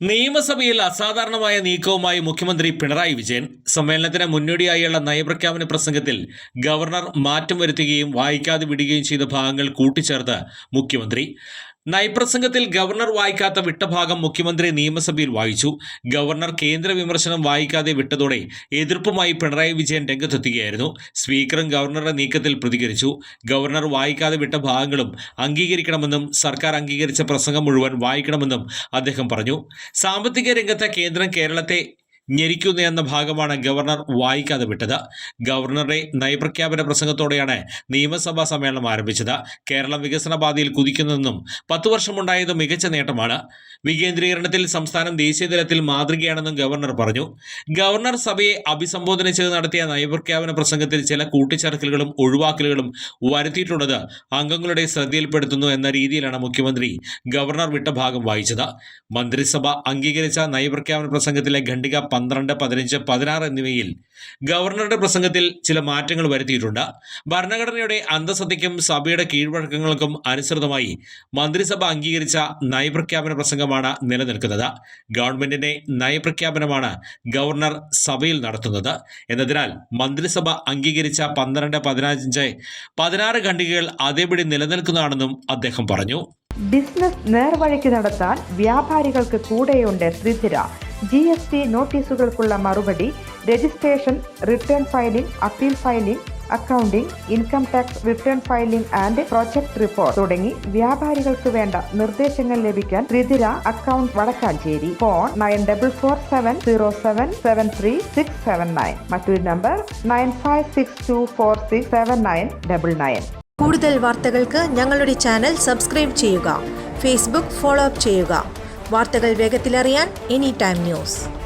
നിയമസഭയിൽ അസാധാരണമായ നീക്കവുമായി മുഖ്യമന്ത്രി പിണറായി വിജയൻ സമ്മേളനത്തിന് മുന്നോടിയായുള്ള നയപ്രഖ്യാപന പ്രസംഗത്തിൽ ഗവർണർ മാറ്റം വരുത്തുകയും വായിക്കാതെ വിടുകയും ചെയ്ത ഭാഗങ്ങൾ കൂട്ടിച്ചേർത്ത് മുഖ്യമന്ത്രി. നയപ്രസംഗത്തിൽ ഗവർണർ വായിക്കാത്ത വിട്ട ഭാഗം മുഖ്യമന്ത്രി നിയമസഭയിൽ വായിച്ചു. ഗവർണർ കേന്ദ്ര വിമർശനം വായിക്കാതെ വിട്ടതോടെ എതിർപ്പുമായി പിണറായി വിജയൻ രംഗത്തെത്തുകയായിരുന്നു. സ്പീക്കറും ഗവർണറുടെ നീക്കത്തിൽ പ്രതികരിച്ചു. ഗവർണർ വായിക്കാതെ വിട്ട ഭാഗങ്ങളും അംഗീകരിക്കണമെന്നും സർക്കാർ അംഗീകരിച്ച പ്രസംഗം മുഴുവൻ വായിക്കണമെന്നും അദ്ദേഹം പറഞ്ഞു. സാമ്പത്തിക രംഗത്തെ കേന്ദ്രം കേരളത്തെ ഞെരിക്കുന്ന എന്ന ഭാഗമാണ് ഗവർണർ വായിക്കാതെ വിട്ടത്. ഗവർണറുടെ നയപ്രഖ്യാപന പ്രസംഗത്തോടെയാണ് നിയമസഭാ സമ്മേളനം ആരംഭിച്ചത്. കേരളം വികസന പാതയിൽ കുതിക്കുന്നതെന്നും പത്തു വർഷമുണ്ടായത് മികച്ച നേട്ടമാണ്. വികേന്ദ്രീകരണത്തിൽ സംസ്ഥാനം ദേശീയതലത്തിൽ മാതൃകയാണെന്നും ഗവർണർ പറഞ്ഞു. ഗവർണർ സഭയെ അഭിസംബോധന ചെയ്ത് നടത്തിയ നയപ്രഖ്യാപന പ്രസംഗത്തിൽ ചില കൂട്ടിച്ചേർക്കലുകളും ഒഴിവാക്കലുകളും വരുത്തിയിട്ടുള്ളത് അംഗങ്ങളുടെ ശ്രദ്ധയിൽപ്പെടുത്തുന്നു എന്ന രീതിയിലാണ് മുഖ്യമന്ത്രി ഗവർണർ വിട്ട ഭാഗം വായിച്ചത്. മന്ത്രിസഭ അംഗീകരിച്ച നയപ്രഖ്യാപന പ്രസംഗത്തിലെ ഖണ്ഡിക പന്ത്രണ്ട് പതിനഞ്ച് പതിനാറ് എന്നിവയിൽ ഗവർണറുടെ പ്രസംഗത്തിൽ ചില മാറ്റങ്ങൾ വരുത്തിയിട്ടുണ്ട്. ഭരണഘടനയുടെ അന്തസത്തയ്ക്കും സഭയുടെ കീഴ്വഴക്കങ്ങൾക്കും അനുസൃതമായി മന്ത്രിസഭ അംഗീകരിച്ച നയപ്രഖ്യാപന പ്രസംഗമാണ് നിലനിൽക്കുന്നത്. ഗവൺമെന്റിന്റെ നയപ്രഖ്യാപനമാണ് ഗവർണർ സഭയിൽ നടത്തുന്നത്. എന്നതിനാൽ മന്ത്രിസഭ അംഗീകരിച്ച പന്ത്രണ്ട് പതിനഞ്ച് പതിനാറ് ഖണ്ഡികകൾ അതേപടി നിലനിൽക്കുന്നതാണെന്നും അദ്ദേഹം പറഞ്ഞു. ബിസിനസ് നേർവഴിക്ക് നടത്താൻ വ്യാപാരികൾക്ക് കൂടെയുണ്ട് ത്രിധിര ജി എസ് ടി നോട്ടീസുകൾക്കുള്ള മറുപടി registration return filing appeal filing accounting income tax return filing and project report തുടങ്ങി വ്യാപാരികൾക്ക് വേണ്ട നിർദ്ദേശങ്ങൾ ലഭിക്കാൻ Thrithira account Vadakkanchery. Phone nine double four seven zero seven seven three six seven nine. മറ്റൊരു number nine five six two four six seven nine double nine. കൂടുതൽ വാർത്തകൾക്ക് ഞങ്ങളുടെ channel subscribe ചെയ്യുക. ഫേസ്ബുക്ക് ഫോളോ അപ്പ് ചെയ്യുക. വാർത്തകൾ വേഗത്തിലറിയാൻ any time news.